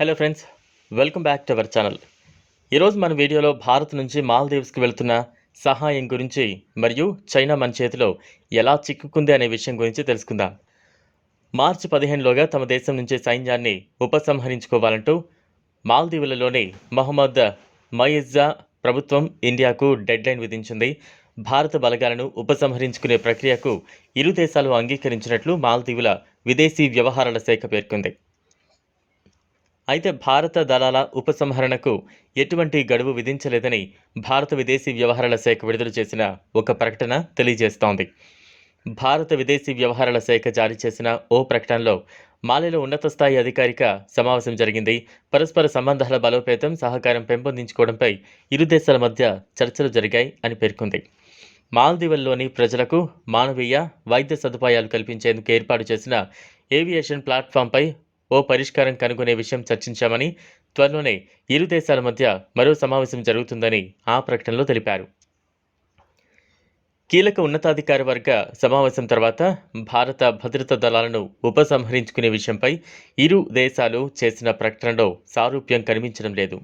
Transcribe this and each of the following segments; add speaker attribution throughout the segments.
Speaker 1: Hello friends welcome back to our channel ఈరోజు మన వీడియోలో భారత్ నుంచి మాల్దీవ్స్కి వెళ్తున్న సహాయం గురించి మరియు చైనా మన చేతిలో ఎలా చిక్కుకుంది అనే విషయం గురించి తెలుసుకుందాం. మార్చి పదిహేనులోగా తమ దేశం నుంచి సైన్యాన్ని ఉపసంహరించుకోవాలంటూ మాల్దీవులలోని మహమ్మద్ మయిజ్జా ప్రభుత్వం ఇండియాకు డెడ్లైన్ విధించింది. భారత బలగాలను ఉపసంహరించుకునే ప్రక్రియకు ఇరు దేశాలు అంగీకరించినట్లు మాల్దీవుల విదేశీ వ్యవహారాల శాఖ పేర్కొంది. అయితే భారత దళాల ఉపసంహరణకు ఎటువంటి గడువు విధించలేదని భారత విదేశీ వ్యవహారాల శాఖ విడుదల చేసిన ఒక ప్రకటన తెలియజేస్తోంది. భారత విదేశీ వ్యవహారాల శాఖ జారీ చేసిన ఓ ప్రకటనలో మాలేలో ఉన్నత స్థాయి అధికారిక సమావేశం జరిగింది. పరస్పర సంబంధాల బలోపేతం సహకారం పెంపొందించుకోవడంపై ఇరు దేశాల మధ్య చర్చలు జరిగాయి అని పేర్కొంది. మాల్దీవుల్లోని ప్రజలకు మానవీయ వైద్య సదుపాయాలు కల్పించేందుకు ఏర్పాటు చేసిన ఏవియేషన్ ప్లాట్ఫామ్పై ఓ పరిష్కారం కనుగొనే విషయం చర్చించామని త్వరలోనే ఇరు దేశాల మధ్య మరో సమావేశం జరుగుతుందని ఆ ప్రకటనలో తెలిపారు. కీలక ఉన్నతాధికారి వర్గ సమావేశం తర్వాత భారత భద్రతా దళాలను ఉపసంహరించుకునే విషయంపై ఇరు దేశాలు చేసిన ప్రకటనలో సారూప్యం కనిపించడం లేదు.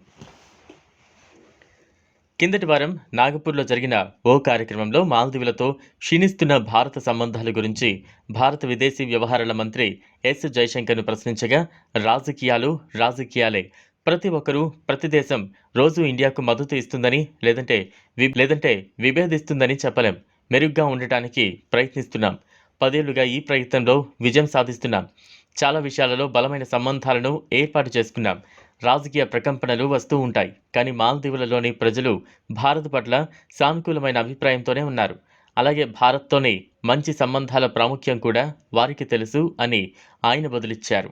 Speaker 1: కిందటి వారం నాగపూర్లో జరిగిన ఓ కార్యక్రమంలో మాల్దీవులతో క్షీణిస్తున్న భారత సంబంధాల గురించి భారత విదేశీ వ్యవహారాల మంత్రి ఎస్ జైశంకర్ను ప్రశ్నించగా రాజకీయాలు రాజకీయాలే. ప్రతి ఒక్కరూ ప్రతి దేశం రోజు ఇండియాకు మద్దతు ఇస్తుందని లేదంటే వి లేదంటే విభేదిస్తుందని చెప్పలేం. మెరుగ్గా ఉండటానికి ప్రయత్నిస్తున్నాం. పదేళ్ళుగా ఈ ప్రయత్నంలో విజయం సాధిస్తున్నాం. చాలా విషయాలలో బలమైన సంబంధాలను ఏర్పాటు చేసుకున్నాం. రాజకీయ ప్రకంపనలు వస్తూ ఉంటాయి. కానీ మాల్దీవులలోని ప్రజలు భారత్ పట్ల సానుకూలమైన అభిప్రాయంతోనే ఉన్నారు. అలాగే భారత్తోని మంచి సంబంధాల ప్రాముఖ్యం కూడా వారికి తెలుసు అని ఆయన బదులిచ్చారు.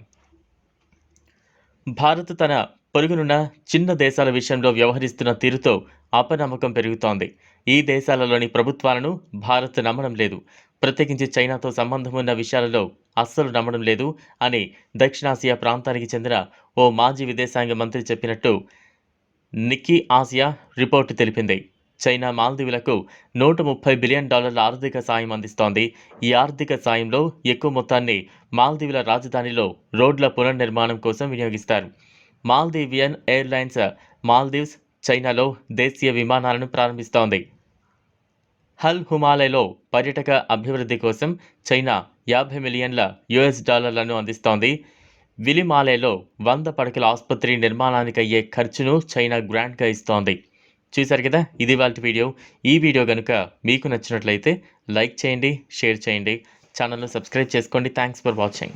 Speaker 1: భారత్ తన పొరుగునున్న చిన్న దేశాల విషయంలో వ్యవహరిస్తున్న తీరుతో అపనమ్మకం పెరుగుతోంది. ఈ దేశాలలోని ప్రభుత్వాలను భారత్ నమ్మడం లేదు. ప్రత్యేకించి చైనాతో సంబంధం ఉన్న విషయాలలో అస్సలు నమ్మడం లేదు అని దక్షిణాసియా ప్రాంతానికి చెందిన ఓ మాజీ విదేశాంగ మంత్రి చెప్పినట్టు నిక్కీ ఆసియా రిపోర్టు తెలిపింది. చైనా మాల్దీవులకు నూట ముప్పై బిలియన్ డాలర్ల ఆర్థిక సాయం అందిస్తోంది. ఈ ఆర్థిక సాయంలో ఎక్కువ మొత్తాన్ని మాల్దీవుల రాజధానిలో రోడ్ల పునర్నిర్మాణం కోసం వినియోగిస్తారు. మాల్దీవియన్ ఎయిర్లైన్స్ మాల్దీవ్స్ చైనాలో దేశీయ విమానాలను ప్రారంభిస్తోంది. హల్ హుమాలయలో పర్యాటక అభివృద్ధి కోసం చైనా యాభై మిలియన్ల యుఎస్ డాలర్లను అందిస్తోంది. విలిమాలయలో వంద పడకల ఆసుపత్రి నిర్మాణానికి అయ్యే ఖర్చును చైనా గ్రాంట్గా ఇస్తోంది. చూశారు కదా? ఇది వాళ్ళ వీడియో. ఈ వీడియో కనుక మీకు నచ్చినట్లయితే లైక్ చేయండి షేర్ చేయండి. ఛానల్ను సబ్స్క్రైబ్ చేసుకోండి. Thanks for watching.